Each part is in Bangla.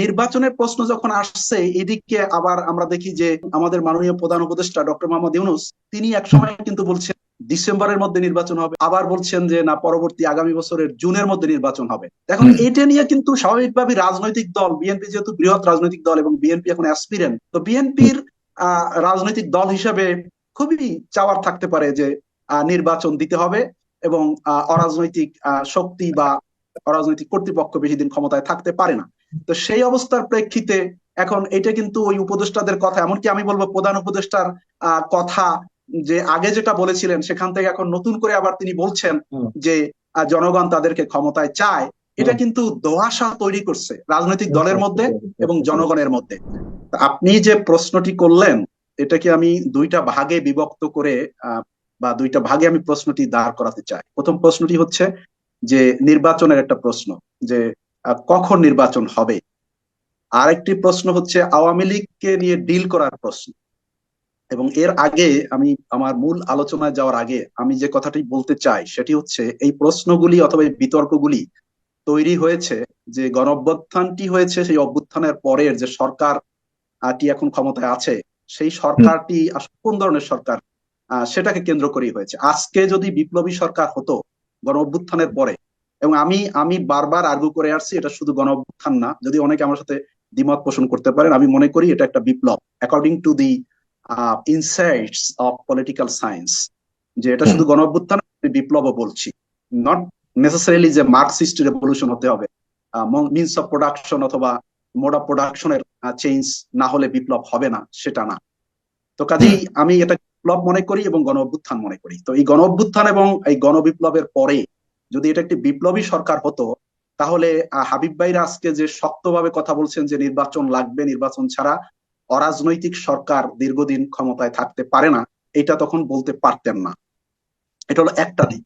নির্বাচনের প্রশ্ন যখন আসছে এদিকে আবার আমরা দেখি যে আমাদের মাননীয় প্রধান উপদেষ্টা ডক্টর মোহাম্মদ ইউনুস তিনি একসময় কিন্তু বলছেন ডিসেম্বরের মধ্যে নির্বাচন হবে। আবার বলছেন যে না পরবর্তী আগামী বছরের জুনের মধ্যে নির্বাচন হবে। এখন এটা নিয়ে কিন্তু স্বাভাবিকভাবে রাজনৈতিক দল বিএনপি যেহেতু বৃহৎ রাজনৈতিক দল এবং বিএনপি এখন অ্যাসপিরেন্ট তো বিএনপির রাজনৈতিক দল হিসেবে খুবই চাওয়ার থাকতে পারে যে নির্বাচন দিতে হবে এবং অরাজনৈতিক শক্তি বা অরাজনৈতিক কর্তৃপক্ষ বেশি দিন ক্ষমতায় থাকতে পারে না। তো সেই অবস্থার প্রেক্ষিতে এখন এটা কিন্তু ওই উপদেষ্টাদের কথা এমনকি আমি বলব প্রধান উপদেষ্টার কথা যে আগে যেটা বলেছিলেন সেখান থেকে এখন নতুন করে আবার তিনি বলছেন যে জনগণ তাদেরকে ক্ষমতায় চায়। এটা কিন্তু দোহাশা তৈরি করছে রাজনৈতিক দলের মধ্যে এবং জনগণের মধ্যে। আপনি যে প্রশ্নটি করলেন এটাকে আমি দুইটা ভাগে বিভক্ত করে বা দুইটা ভাগে আমি প্রশ্নটি দাঁড় করাতে চাই? প্রথম প্রশ্নটি হচ্ছে যে নির্বাচনের একটা প্রশ্ন যে কখন নির্বাচন হবে? আরেকটি প্রশ্ন হচ্ছে আওয়ামী লীগকে নিয়ে ডিল করার প্রশ্ন। এবং এর আগে আমি আমার মূল আলোচনায় যাওয়ার আগে আমি যে কথাটি বলতে চাই সেটি হচ্ছে এই প্রশ্নগুলি অথবা এই বিতর্কগুলি তৈরি হয়েছে যে গণ অভ্যুত্থানটি হয়েছে সেই অভ্যুত্থানের পরের যে সরকার টি এখন ক্ষমতায় আছে, সেই সরকারটি কোন ধরনের সরকার? সেটাকে কেন্দ্র করেই হয়েছে। আজকে যদি বিপ্লবী সরকার হতো গণ অভ্যুত্থানের পরে এবং আমি আমি বারবার আর্গু করে আসছি, এটা শুধু গণ না, যদি অনেকে আমার সাথে দ্বিমত পোষণ করতে পারেন, আমি মনে করি এটা একটা বিপ্লব according to the insights of political science যে এটা শুধু গণ অভ্যুত্থান বিপ্লবও বলছি। নট নেসেসারিলি যে মার্কসিস্ট রেভলিউশন হতে হবে মিনস অফ প্রোডাকশন অথবা মোড অফ প্রোডাকশনের চেঞ্জ না হলে বিপ্লব হবে না, সেটা না। তো কাজেই আমি এটা বিপ্লব মনে করি এবং গণ অভ্যুত্থান মনে করি। তো এই গণ অভ্যুত্থান এবং এই গণবিপ্লবের পরে যদি এটা একটি বিপ্লবী সরকার হতো, তাহলে হাবিব ভাইরা আজকে যে শক্তভাবে কথা বলছেন যে নির্বাচন লাগবে, নির্বাচন ছাড়া অরাজনৈতিক সরকার দীর্ঘদিন ক্ষমতায় থাকতে পারে না, এটা তখন বলতে পারতেন না। এটা হলো একটা দিক।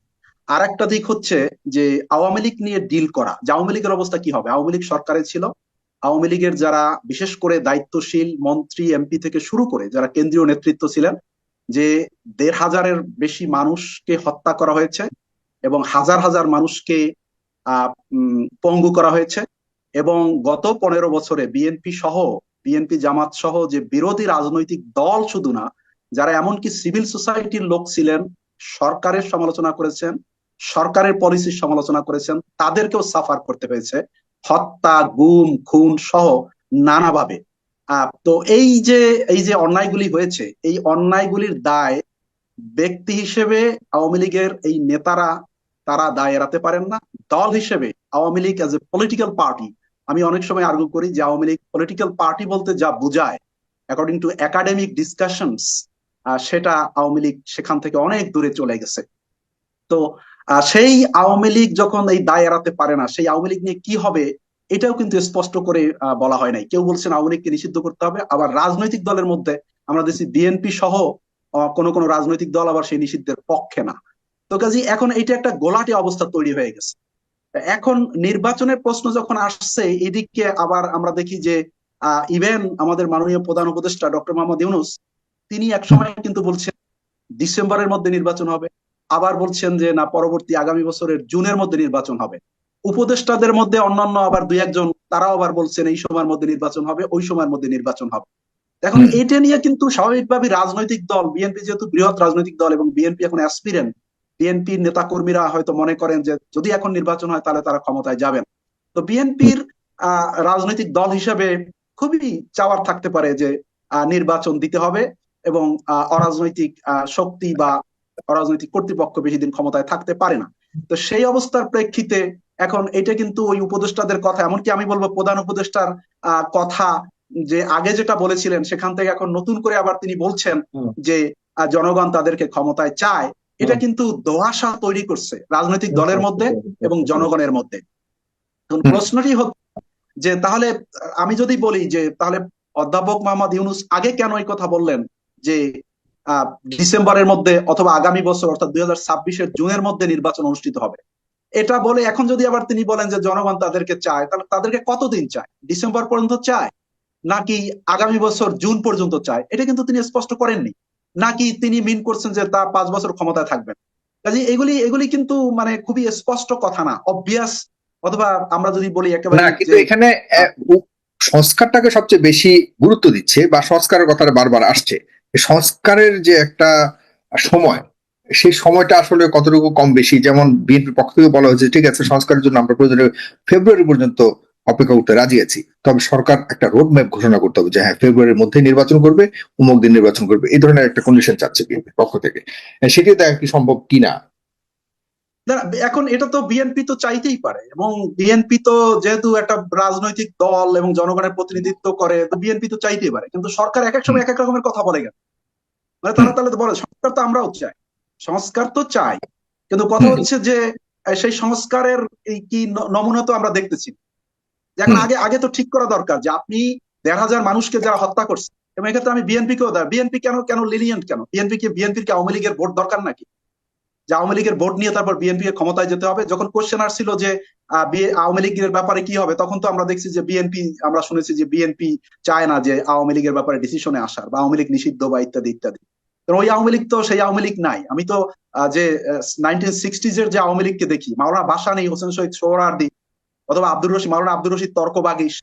আর একটা দিক হচ্ছে যে আওয়ামী লীগ নিয়ে ডিল করা। যে আওয়ামী লীগের অবস্থা কি হবে? আওয়ামী লীগ সরকারে ছিল। আওয়ামী লীগের যারা বিশেষ করে দায়িত্বশীল মন্ত্রী, এমপি থেকে শুরু করে যারা কেন্দ্রীয় নেতৃত্ব ছিলেন, যে দেড় হাজারের বেশি মানুষকে হত্যা করা হয়েছে এবং হাজার হাজার মানুষকে পঙ্গু করা হয়েছে এবং গত পনেরো বছরে বিএনপি সহ বিএনপি জামাত সহ যে বিরোধী রাজনৈতিক দল শুধু না, যারা এমনকি সিভিল সোসাইটির লোক ছিলেন, সরকারের সমালোচনা করেছেন, সরকারের পলিসির সমালোচনা করেছেন, তাদেরকেও সাফার করতে হয়েছে। হত্যা, গুম, খুন সহ নানাভাবে। তো এই যে এই যে অন্যায়গুলি হয়েছে, এই অন্যায়গুলির দায় ব্যক্তি হিসেবে আওয়ামী লীগের এই নেতারা, তারা দায় এড়াতে পারেন না। দল হিসেবে Awami League as a political party আমি অনেক সময় আর্গু করি যে আওয়ামী লীগ পলিটিক্যাল পার্টি বলতে যা বোঝায় অ্যাকর্ডিং টু একাডেমিক ডিসকাশনস সেটা আওয়ামী লীগ সেখান থেকে অনেক দূরে চলে গেছে। তো সেই আওয়ামী লীগ যখন এই দায় এড়াতে পারে না, সেই আওয়ামী লীগ নিয়ে কি হবে, এটাও কিন্তু স্পষ্ট করে বলা হয় নাই। কেউ বলছেন আওয়ামী লীগকে নিষিদ্ধ করতে হবে, আবার রাজনৈতিক দলের মধ্যে আমরা দেখছি বিএনপি সহ কোন কোন রাজনৈতিক দল আবার সেই নিষিদ্ধের পক্ষে না। তো কাজী এখন এটা একটা গোলাটে অবস্থা তৈরি হয়ে গেছে। এখন নির্বাচনের প্রশ্ন যখন আসছে, এদিকে আবার আমরা দেখি যে ইভেন আমাদের মাননীয় প্রধান উপদেষ্টা ডক্টর মোহাম্মদ ইউনুস, তিনি একসময় কিন্তু বলছেন ডিসেম্বরের মধ্যে নির্বাচন হবে। আবার বলছেন যে, না, পরবর্তী আগামী বছরের জুনের মধ্যে নির্বাচন হবে। উপদেষ্টাদের মধ্যে অন্যান্য আবার দুই একজন, তারাও আবার বলছেন এই সময়ের মধ্যে নির্বাচন হবে, ওই সময়ের মধ্যে নির্বাচন হবে। এখন এটা নিয়ে কিন্তু স্বাভাবিকভাবে রাজনৈতিক দল বিএনপি যেহেতু বৃহৎ রাজনৈতিক দল এবং বিএনপি এখন অ্যাসপিরেন্ট বিএনপির নেতাকর্মীরা হয়তো মনে করেন যে যদি এখন নির্বাচন হয় তাহলে তারা ক্ষমতায় যাবেন। তো বিএনপির রাজনৈতিক দল হিসেবে খুবই চাওয়ার থাকতে পারে যে নির্বাচন দিতে হবে এবং অরাজনৈতিক শক্তি বা অরাজনৈতিক কর্তৃপক্ষ বেশি দিন ক্ষমতায় থাকতে পারে না। তো সেই অবস্থার প্রেক্ষিতে এখন এটা কিন্তু ওই উপদেষ্টাদের কথা এমনকি আমি বলব প্রধান উপদেষ্টার কথা যে আগে যেটা বলেছিলেন সেখান থেকে এখন নতুন করে আবার তিনি বলছেন যে জনগণ তাদেরকে ক্ষমতায় চায়। এটা কিন্তু দোহাশা তৈরি করছে রাজনৈতিক দলের মধ্যে এবং জনগণের মধ্যে। প্রশ্নটি হচ্ছে যে তাহলে আমি যদি বলি যে তাহলে অধ্যাপক মোহাম্মদ ইউনুস আগে কেন এই কথা বললেন যে ডিসেম্বরের মধ্যে অথবা আগামী বছর অর্থাৎ দুই হাজার ছাব্বিশের জুনের মধ্যে নির্বাচন অনুষ্ঠিত হবে? এটা বলে এখন যদি আবার তিনি বলেন যে জনগণ তাদেরকে চায় তাহলে তাদেরকে কতদিন চায়? ডিসেম্বর পর্যন্ত চায়? নাকি আগামী বছর জুন পর্যন্ত চায়? এটা কিন্তু তিনি স্পষ্ট করেননি। নাকি তিনি মিন করছেন যে তা পাঁচ বছর ক্ষমতায় থাকবেন কাজে এগুলি এগুলি কিন্তু মানে খুবই স্পষ্ট কথা না অবভিয়াস অথবা আমরা যদি বলি একেবারে কিন্তু এখানে সংস্কারটাকে সবচেয়ে বেশি গুরুত্ব দিচ্ছে বা সংস্কারের কথাটা বারবার আসছে। সংস্কারের যে একটা সময় সেই সময়টা আসলে কতটুকু কম বেশি? যেমন বিএনপির পক্ষ থেকে বলা হয়েছে ঠিক আছে সংস্কারের জন্য আমরা প্রয়োজনে ফেব্রুয়ারি পর্যন্ত অপেক্ষা করতে রাজি আছি। তবে সরকার একটা রোড ম্যাপ ঘোষণা করতে হবে যে হ্যাঁ ফেব্রুয়ারির মধ্যে নির্বাচন করবে উমুক দিন নির্বাচন করবে। এই ধরনের একটা কন্ডিশন চাচ্ছে বিএনপির পক্ষ থেকে। সেটিও দেখা কি সম্ভব কিনা? না এখন এটা তো বিএনপি তো চাইতেই পারে। এবং বিএনপি তো যেহেতু একটা রাজনৈতিক দল এবং জনগণের প্রতিনিধিত্ব করে তো বিএনপি তো চাইতেই পারে। কিন্তু সরকার এক এক সময় এক এক রকমের কথা বলে গেল। মানে তারা তাহলে তো বলে সংস্কার তো আমরাও চাই। সংস্কার তো চাই। কিন্তু কথা হচ্ছে যে সেই সংস্কারের এই কি নমুনা তো আমরা দেখতেছি। হুম। আগে আগে তো ঠিক করা দরকার যে আপনি দেড় হাজার মানুষকে যারা হত্যা করছে এবং এক্ষেত্রে আমি বিএনপি কেও দেয় বিএনপি কেন কেন লিনিয়েন্ট কেন? বিএনপি কে বিএনপির কি আওয়ামী লীগের ভোট দরকার নাকি? যে আওয়ামী লীগের ভোট নিয়ে তারপর বিএনপি কে ক্ষমতায় যেতে হবে। যখন কোশ্চেন আসছিল যে আওয়ামী লীগের ব্যাপারে কি হবে তখন তো আমরা দেখছি যে বিএনপি আমরা শুনেছি যে বিএনপি চায় না যে আওয়ামী লীগের ব্যাপারে ডিসিশনে আসার বা আওয়ামী লীগ নিষিদ্ধ বা ইত্যাদি ইত্যাদি। তো ওই আওয়ামী লীগ তো সেই আওয়ামী লীগ নাই। আমি তো যে নাইনটিন সিক্সটিজ এর যে আওয়ামী লীগকে দেখি মাওলানা ভাসানী হোসেন শহীদ সোহরার্দি অথবা আব্দুর রশিদ, মাওলানা আব্দুর রশিদ তর্ক বাগিস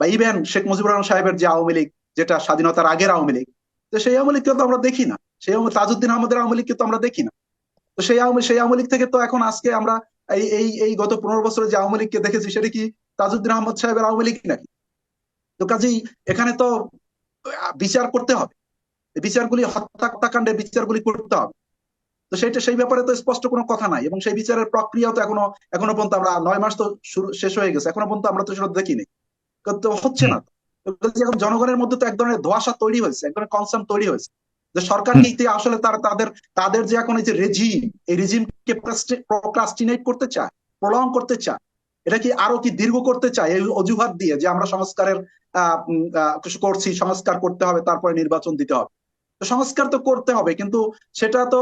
বা ইভেন শেখ মুজিবুর রহমান সাহেবের যে আওয়ামী লীগ, যেটা স্বাধীনতার আগের আওয়ামী লীগ, তো সেই আওয়ামী লীগকে তো আমরা দেখি না। সেই তাজউদ্দিন আহমদের আওয়ামী লীগকে তো আমরা দেখি না। তো সেই আওয়ামী সেই আওয়ামী লীগ থেকে তো এখন আজকে আমরা এই এই এই গত পনেরো বছরে যে আওয়ামী লীগকে দেখেছি, সেটা কি তাজউদ্দিন আহমদ সাহেবের আওয়ামী লীগ নাকি? তো কাজেই এখানে তো বিচার করতে হবে। বিচারগুলি হত্যাকাণ্ডের বিচারগুলি করতে হবে। তো সেইটা সেই ব্যাপারে তো স্পষ্ট কোনো কথা নাই এবং সেই বিচারের প্রক্রিয়া তো এখনও এখনও পর্যন্ত আমরা নয় মাস তো শুরু শেষ হয়ে গেছে। এখনও পর্যন্ত আমরা তো সেটা দেখিনি। তো হচ্ছে না। এখন জনগণের মধ্যে তো এক ধরনের ধোয়াশা তৈরি হয়েছে এক ধরনের কনসার্ন তৈরি হয়েছে যে সরকারকে ইতি আসলে তারা তাদের তাদের যে এখন এই যে রেজিম এই রেজিমকে প্রোক্রাস্টিনেট করতে চায় প্রলং করতে চায় এটা কি আরও কি দীর্ঘ করতে চায়? এই অজুহাত দিয়ে যে আমরা সংস্কারের আহ আহ, কিছু করছি সংস্কার করতে হবে তারপরে নির্বাচন দিতে হবে। তো সংস্কার তো করতে হবে কিন্তু সেটা তো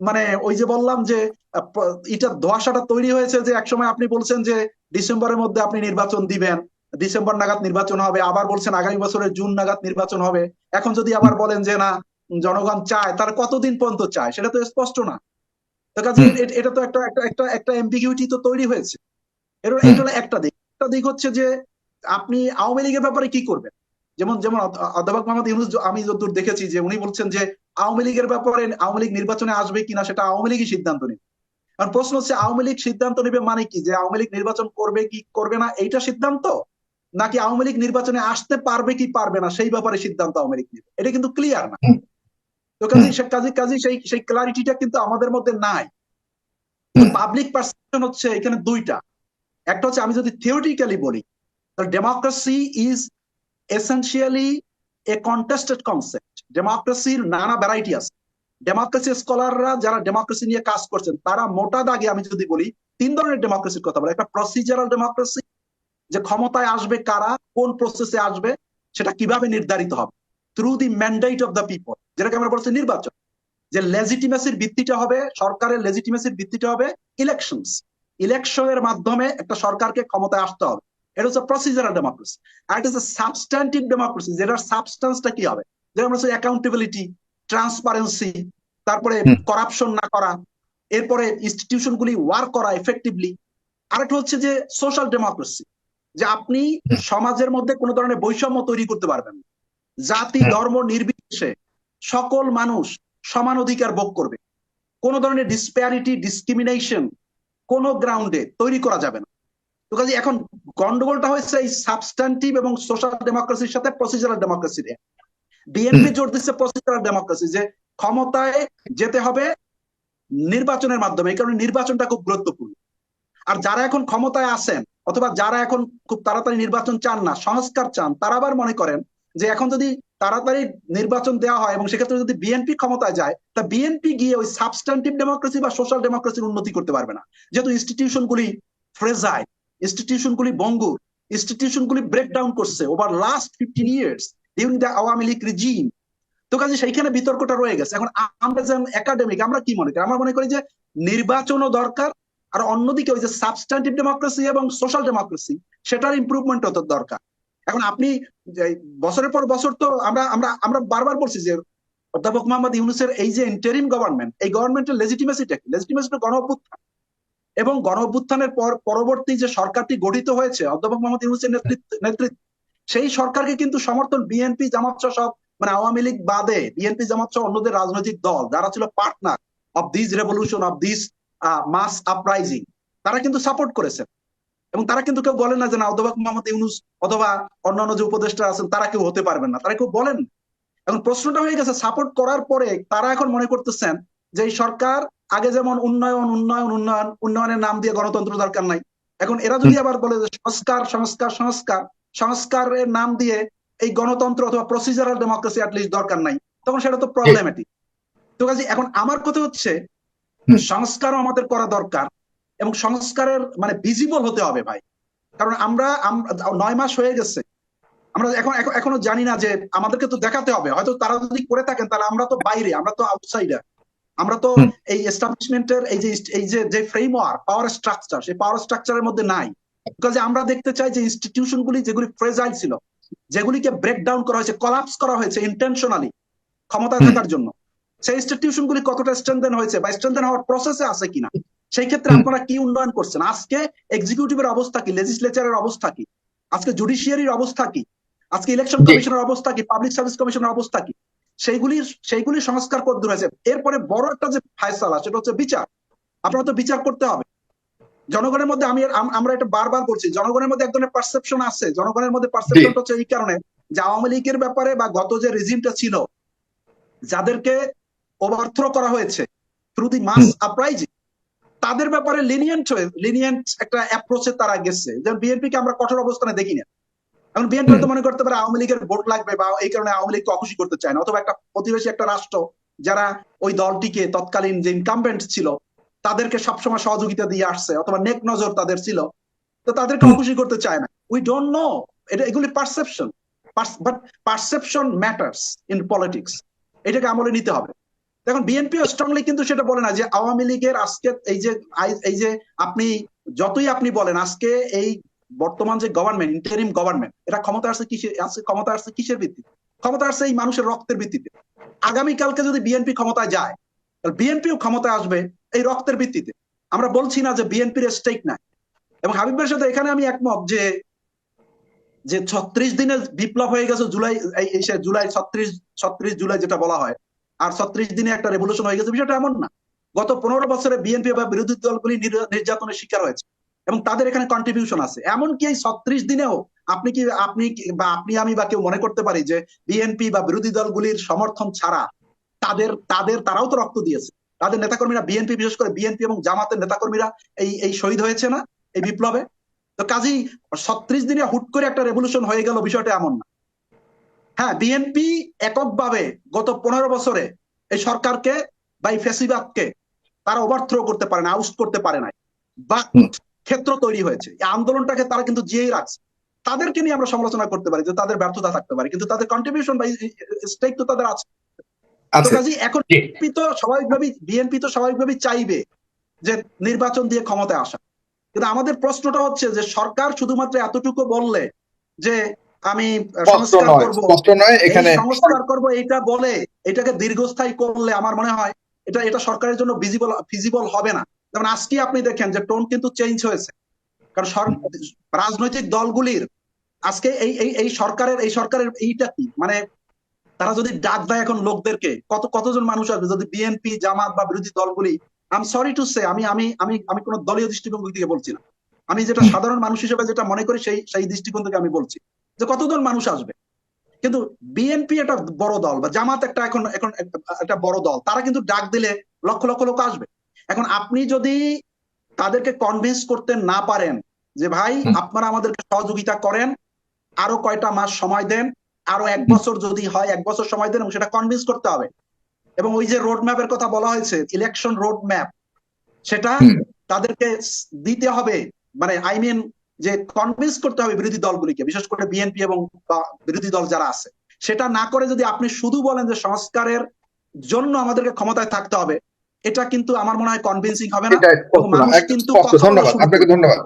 মানে ওই যে বললাম যে আহ, প- এটা ধোয়াশাটা তৈরি হয়েছে যে একসময় আপনি বলছেন যে ডিসেম্বরের মধ্যে আপনি নির্বাচন দিবেন ডিসেম্বর নাগাদ নির্বাচন হবে আবার বলছেন আগামী বছরের জুন নাগাদ নির্বাচন হবে এখন যদি আবার বলেন যে না জনগণ চায় তার কতদিন পর্যন্ত চায় সেটা তো স্পষ্ট না। তো কাজে এটা তো একটা একটা একটা এম্বিগুইটি তো তৈরি হয়েছে। এটা একটা দিক। একটা দিক হচ্ছে যে আপনি আওয়ামী লীগের ব্যাপারে কি করবেন? যেমন যেমন অধ্য- অধ্যাপক মোহাম্মদ ইউনুস আমি যতদূর দেখেছি যে উনি বলছেন যে আওয়ামী লীগের ব্যাপারে আওয়ামী লীগ নির্বাচনে আসবে কিনা সেটা আওয়ামী লীগই সিদ্ধান্ত নেবে। কারণ প্রশ্ন হচ্ছে আওয়ামী লীগ সিদ্ধান্ত নেবে মানে কি? যে আওয়ামী লীগ নির্বাচন করবে কি করবে না এইটা সিদ্ধান্ত? নাকি আওয়ামী লীগ নির্বাচনে আসতে পারবে কি পারবে না সেই ব্যাপারে সিদ্ধান্ত আওয়ামী লীগ নেবে? এটা কিন্তু ক্লিয়ার না। তো কাজে কাজে কাজে সেই সেই ক্লারিটিটা কিন্তু আমাদের মধ্যে নাই। পাবলিক পারসেপশন হচ্ছে এখানে দুইটা। একটা হচ্ছে আমি যদি থিওরিটিক্যালি বলি democracy is essentially a contested concept ডেমোক্রেসির নানা ভ্যারাইটি আছে। ডেমোক্রেসি স্কলাররা যারা ডেমোক্রেসি নিয়ে কাজ করছেন, তারা মোটা দাগে আমি যদি বলি, তিন ধরনের ডেমোক্রেসির কথা বলে। একটা প্রসিজারাল ডেমোক্রেসি যে ক্ষমতায় আসবে কারা, কোন প্রসেসে আসবে, সেটা কীভাবে নির্ধারিত হবে? Through the mandate of the people যেটাকে আমরা বলছি নির্বাচন। যে লেজিটিমেসির ভিত্তিটা হবে, সরকারের লেজিটিমেসির ভিত্তিটা হবে ইলেকশনস ইলেকশনের মাধ্যমে একটা সরকারকে ক্ষমতায় আসতে হবে। এটা হচ্ছে প্রসিজারাল ডেমোক্রেসি আর এটা হচ্ছে সাবস্ট্যান্টিভ ডেমোক্রেসি যেটার সাবস্টেন্সটা কি হবে? যেটা আমরা হচ্ছে অ্যাকাউন্টেবিলিটি ট্রান্সপারেন্সি তারপরে করাপশন না করা এরপরে ইনস্টিটিউশন গুলি ওয়ার্ক করা এফেক্টিভলি আরেকটা হচ্ছে যে সোশ্যাল ডেমোক্রেসি যে আপনি সমাজের মধ্যে কোনো ধরনের বৈষম্য তৈরি করতে পারবেন। জাতি ধর্ম নির্বিশেষে সকল মানুষ সমান অধিকার ভোগ করবে। কোন ধরনের ডিসপ্যারিটি ডিসক্রিমিনেশন কোন গ্রাউন্ডে তৈরি করা যাবে না। এখন গন্ডগোলটা হয়েছে এই সাবস্ট্যান্টিভ এবং সোশ্যাল ডেমোক্রেসির সাথে প্রসিজারাল ডেমোক্রেসি বিএনপি জোর দিচ্ছে প্রসিজারাল ডেমোক্রেসি যে ক্ষমতায় যেতে হবে নির্বাচনের মাধ্যমে এই কারণে নির্বাচনটা খুব গুরুত্বপূর্ণ। আর যারা এখন ক্ষমতায় আছেন অথবা যারা এখন খুব তাড়াতাড়ি নির্বাচন চান না সংস্কার চান তারা আবার মনে করেন যে এখন যদি তাড়াতাড়ি নির্বাচন দেওয়া হয় এবং সেক্ষেত্রে যদি বিএনপি ক্ষমতায় যায় তা বিএনপি গিয়ে ওই সাবস্ট্যান্টিভ ডেমোক্রেসি বা সোশ্যাল ডেমোক্রেসির উন্নতি করতে পারবে না। যেহেতু ইনস্টিটিউশন গুলি ফ্রেজাইল ইনস্টিটিউশন গুলি বঙ্গুর ইনস্টিটিউশন গুলি ব্রেকডাউন করছে over last fifteen years during the Awami League regime তো কাজে সেইখানে বিতর্কটা রয়ে গেছে। এখন আমরা যেমন একাডেমিক আমরা কি মনে করি? আমরা মনে করি যে নির্বাচনও দরকার, আর অন্যদিকে ওই যে সাবস্ট্যান্টিভ ডেমোক্রেসি এবং সোশ্যাল ডেমোক্রেসি সেটার ইমপ্রুভমেন্ট তো দরকার। এখন আপনি বছরের পর বছর তো আমরা আমরা আমরা বারবার বলছি যে অধ্যাপক মোহাম্মদ ইউনুসের এই যে ইন্টারিম গভর্নমেন্ট এই গভর্নমেন্টের লেজিটিমেসিটা কি? লেজিটিমেসি গণ এবং গণ অভ্যুত্থানের পর পরবর্তী যে সরকারটি গঠিত হয়েছে, অধ্যাপক মোহাম্মদ ইউনুসের নেতৃত্ব সেই সরকারকে কিন্তু সমর্থন বিএনপি জামাত সব মানে আওয়ামী লীগ বাদে বিএনপি জামাত অন্যদের রাজনৈতিক দল যারা ছিল partner of this revolution of this mass uprising তারা কিন্তু সাপোর্ট করেছেন এবং তারা কিন্তু কেউ বলেন না যে না অথবা মোহাম্মদ ইউনুস অথবা অন্যান্য যে উপদেষ্টা আছেন, তারা কেউ হতে পারবেন না তারা কেউ বলেন। এখন প্রশ্নটা হয়ে গেছে সাপোর্ট করার পরে তারা এখন মনে করতেছেন যে এই সরকার আগে যেমন উন্নয়ন উন্নয়ন উন্নয়ন উন্নয়নের নাম দিয়ে গণতন্ত্র দরকার নাই। এখন এরা যদি আবার বলে যে সংস্কার সংস্কার সংস্কার সংস্কারের নাম দিয়ে এই গণতন্ত্র অথবা প্রসিজারাল ডেমোক্রেসি অ্যাটলিস্ট দরকার নাই তখন সেটা তো প্রবলেমেটিক তো কাজে এখন আমার কথা হচ্ছে সংস্কারও আমাদের করা দরকার এবং সংস্কারের মানে ভিজিবল হতে হবে ভাই। কারণ আমরা নয় মাস হয়ে গেছে। আমরা এখন এখন- এখনও জানি না যে আমাদেরকে তো দেখাতে হবে। হয়তো তারা যদি করে থাকেন তাহলে আমরা তো বাইরে আমরা তো আউটসাইডার আমরা তো এই এস্টাবলিশমেন্টের এই যে এই যে যে ফ্রেমওয়ার্ক পাওয়ার স্ট্রাকচার সেই পাওয়ার স্ট্রাকচারের মধ্যে নাই। কাজে আমরা দেখতে চাই যে ইনস্টিটিউশন গুলি যেগুলি ফ্রেজাইল ছিল যেগুলিকে ব্রেক ডাউন করা হয়েছে কলাপস করা হয়েছে ইন্টেনশনালি ক্ষমতায় হুম। থাকার জন্য সেই ইনস্টিটিউশন গুলি কতটা স্ট্রেনদেন হয়েছে বা স্ট্রেনদেন হওয়ার প্রসেসে আছে কিনা সেই ক্ষেত্রে আপনারা কি উন্নয়ন করছেন? আজকে এক্সিকিউটিভের অবস্থা কি? লেজিসলেচারের অবস্থা কি? আজকে জুডিশিয়ারির অবস্থা কি? আজকে ইলেকশন। কমিশনের অবস্থা কি? পাবলিক সার্ভিস কমিশনের অবস্থা কি? সেইগুলির সেইগুলি সংস্কার কদ্দূর হয়েছে এরপরে বড় একটা যে ফায়সালা সেটা হচ্ছে বিচার। আপনারা তো বিচার করতে হবে। জনগণের মধ্যে আমি আমরা এটা বারবার বলছি জনগণের মধ্যে এক ধরনের পারসেপশন আছে। জনগণের মধ্যে পারসেপশনটা হচ্ছে এই কারণে যে আওয়ামী লীগের ব্যাপারে বা গত যে রেজিমটা ছিল যাদেরকে ওভারথ্রো করা হয়েছে থ্রু দি মাস আপরাইজিং তাদের ব্যাপারে লিনিয়েন্ট হয়ে লিনিয়েন্ট একটা অ্যাপ্রোচে তারা গেছে। যেমন বিএনপি কে আমরা কঠোর অবস্থানে দেখি না এখন বিএনপি তো মনে করতে পারে আওয়ামী লীগের ভোট লাগবে বা এই কারণে আওয়ামী লীগকে অখুশি করতে চায় না। অথবা একটা প্রতিবেশী একটা রাষ্ট্র যারা ওই দলটিকে তৎকালীন যে ইনকামবেন্ট ছিল তাদেরকে সবসময় সহযোগিতা দিয়ে আসছে অথবা নেক নজর তাদের ছিল তো তাদেরকে অখুশি করতে চায় না। উই ডোন্ট নো এটা এগুলি perception but perception matters in politics এটাকে আমলে নিতে হবে। দেখুন বিএনপি স্ট্রংলি কিন্তু সেটা বলে না যে আওয়ামী লীগের আজকে এই যে এই যে আপনি যতই আপনি বলেন আজকে এই বর্তমান যে গভর্নমেন্ট ইন্টারিম গভর্নমেন্ট এটা ক্ষমতা আসছে কিসের, আসছে, ক্ষমতা আসছে কিসের ভিত্তিতে? ক্ষমতা আসছে এই মানুষের রক্তের ভিত্তিতে। আগামীকালকে যদি বিএনপি ক্ষমতায় যায়, তাহলে বিএনপিও ক্ষমতায় আসবে এই রক্তের ভিত্তিতে। আমরা বলছি না যে বিএনপির স্টেক নাই। এবং হাবিবের সাথে এখানে আমি একমত যে যে ছত্রিশ দিনের বিপ্লব হয়ে গেছে জুলাই, এই- জুলাই ছত্রিশ ছত্রিশ জুলাই যেটা বলা হয়, আর ছত্রিশ দিনে একটা রেভলিউশন হয়ে গেছে। বিষয়টা এমন না। গত পনেরো বছরে বিএনপি বা বিরোধী দলগুলি নির- নির্যাতনের শিকার হয়েছে। এবং তাদের এখানে কন্ট্রিবিউশন আছে। এমনকি এই ছত্রিশ দিনেও আপনি কি, আপনি বা আপনি, আমি বা কেউ মনে করতে পারি যে বিএনপি বা বিরোধী দলগুলির সমর্থন ছাড়া তাদের তাদের, তারাও তো রক্ত দিয়েছে। তাদের নেতাকর্মীরা বিএনপি বিশেষ করে বিএনপি এবং জামাতের নেতাকর্মীরা এই এই শহীদ হয়েছে না? এই বিপ্লবে? তো কাজেই ছত্রিশ দিনে হুট করে একটা রেভলিউশন হয়ে গেল, বিষয়টা এমন না। হ্যাঁ বিএনপি এককভাবে গত পনেরো বছরে এই সরকারকে বা এই ফেসিবাদকে তারা ওভারথ্রো করতে পারে না আউস্ট করতে পারে না বা। ক্ষেত্র তৈরি হয়েছে। এই আন্দোলনটাকে তারা কিন্তু জিয়েই রাখছে। তাদেরকে নিয়ে আমরা সমালোচনা করতে পারি যে তাদের ব্যর্থতা থাকতে পারে কিন্তু তাদের কন্ট্রিবিউশন বা স্টেক তো তাদের আছে। এখন বিএনপি তো স্বাভাবিকভাবেই বিএনপি তো স্বাভাবিকভাবেই চাইবে যে নির্বাচন দিয়ে ক্ষমতায় আসা। কিন্তু আমাদের প্রশ্নটা হচ্ছে যে সরকার শুধুমাত্র এতটুকু বললে যে আমি সংস্কার করব সংস্কার করব এটা বলে এটাকে দীর্ঘস্থায়ী করলে আমার মনে হয় এটা এটা সরকারের জন্য ভিজিবল ফিজিবল হবে না। যেমন আজকে আপনি দেখেন যে টোন কিন্তু চেঞ্জ হয়েছে। কারণ রাজনৈতিক দলগুলির আজকে এই এই এই সরকারের এই সরকারের এইটা কি? মানে তারা যদি ডাক দেয় এখন লোকদেরকে, কত, কতজন মানুষ আসবে? যদি বিএনপি জামাত বা বিরোধী দলগুলি I am sorry to say আমি আমি আমি আমি কোনো দলীয় দৃষ্টিভঙ্গি থেকে বলছি না। আমি যেটা সাধারণ মানুষ হিসেবে যেটা মনে করি, সেই সেই দৃষ্টিকোণ থেকে আমি বলছি যে কতজন মানুষ আসবে? কিন্তু বিএনপি একটা বড় দল বা জামাত একটা এখন এখন একটা বড় দল, তারা কিন্তু ডাক দিলে লক্ষ লক্ষ লোক আসবে। এখন আপনি যদি তাদেরকে কনভিন্স করতে না পারেন যে ভাই আপনারা আমাদেরকে সহযোগিতা করেন আরও কয়টা মাস সময় দেন আরও এক বছর যদি হয় এক বছর সময় দেন এবং সেটা কনভিন্স করতে হবে। এবং ওই যে রোড ম্যাপের কথা বলা হয়েছে ইলেকশন রোড ম্যাপ সেটা তাদেরকে দিতে হবে। মানে আই মিন যে কনভিন্স করতে হবে বিরোধী দলগুলিকে বিশেষ করে বিএনপি এবং বিরোধী দল যারা আছে। সেটা না করে যদি আপনি শুধু বলেন যে সংস্কারের জন্য আমাদেরকে ক্ষমতায় থাকতে হবে এটা কিন্তু আমার মনে হয় কনভিন্সিং হবে না মানুষ কিন্তু আপনাকে ধন্যবাদ।